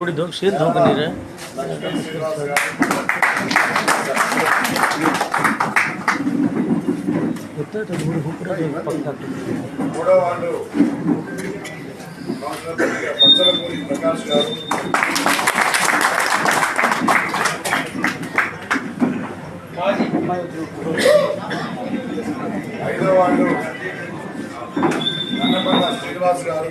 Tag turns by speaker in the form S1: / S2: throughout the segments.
S1: थोड़ी धूप से धूप नहीं रहा होता है तो थोड़ी धूप रहा है पंखा तो
S2: మూడో వార్డు కౌన్సిలర్ పచ్చలపూరి ప్రకాష్ గారు ఐదో వార్డు నన్నపల్ల శ్రీనివాస్ గారు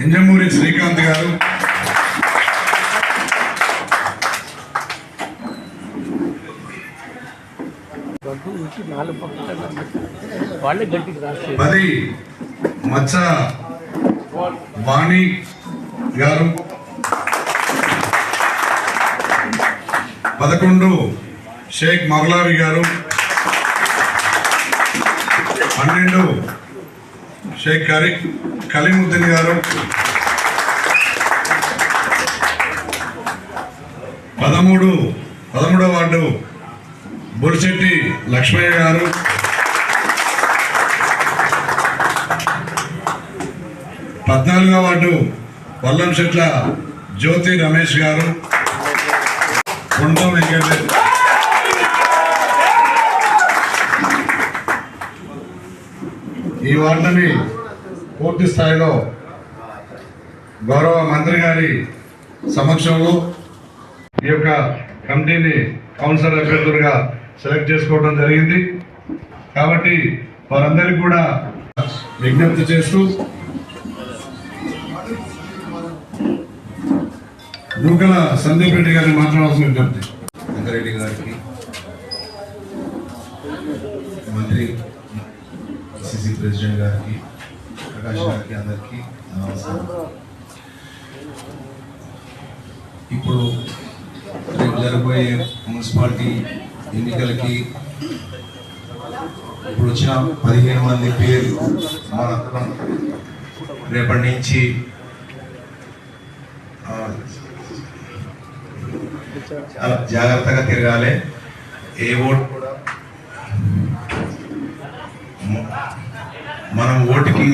S3: ఇంజమూరి శ్రీకాంత్ గారు. పది మచ్చ వాణి గారు. పదకొండు షేక్ మొగలావి గారు. పన్నెండు షేక్ కరీ కలీముద్దీన్ గారు. పదమూడు పదమూడవ వార్డు బురిశెట్టి లక్ష్మయ్య గారు. పద్నాలుగో వార్డు వల్లంశెట్ల జ్యోతి రమేష్ గారు. కొండం వెంకటేశ్వర ఈ వార్డుని పూర్తి స్థాయిలో గౌరవ మంత్రి గారి సమక్షంలో ఈ యొక్క కమిటీని కౌన్సిలర్ అభ్యర్థులుగా సెలెక్ట్ చేసుకోవడం జరిగింది. కాబట్టి వారందరికీ కూడా విజ్ఞప్తి చేస్తూ నూకల సందీప్ రెడ్డి గారిని మాట్లాడాల్సిన విజ్ఞప్తి.
S4: రెడ్డి గారికి మంత్రి సిసి ప్రెసిడెంట్ గారికి ప్రకాష్ గారికి అందరికీ నమస్కారం. ఇప్పుడు రేపు జరగబోయే మున్సిపాలిటీ ఎన్నికలకి ఇప్పుడు వచ్చిన పదిహేను మంది పేర్లు మనందరం రేపటి నుంచి చాలా జాగ్రత్తగా తిరగాలి. ఏ ఓటు మనం ఓటుకి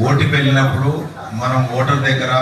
S4: ఓటుకు వెళ్ళినప్పుడు మనం ఓటర్ దగ్గర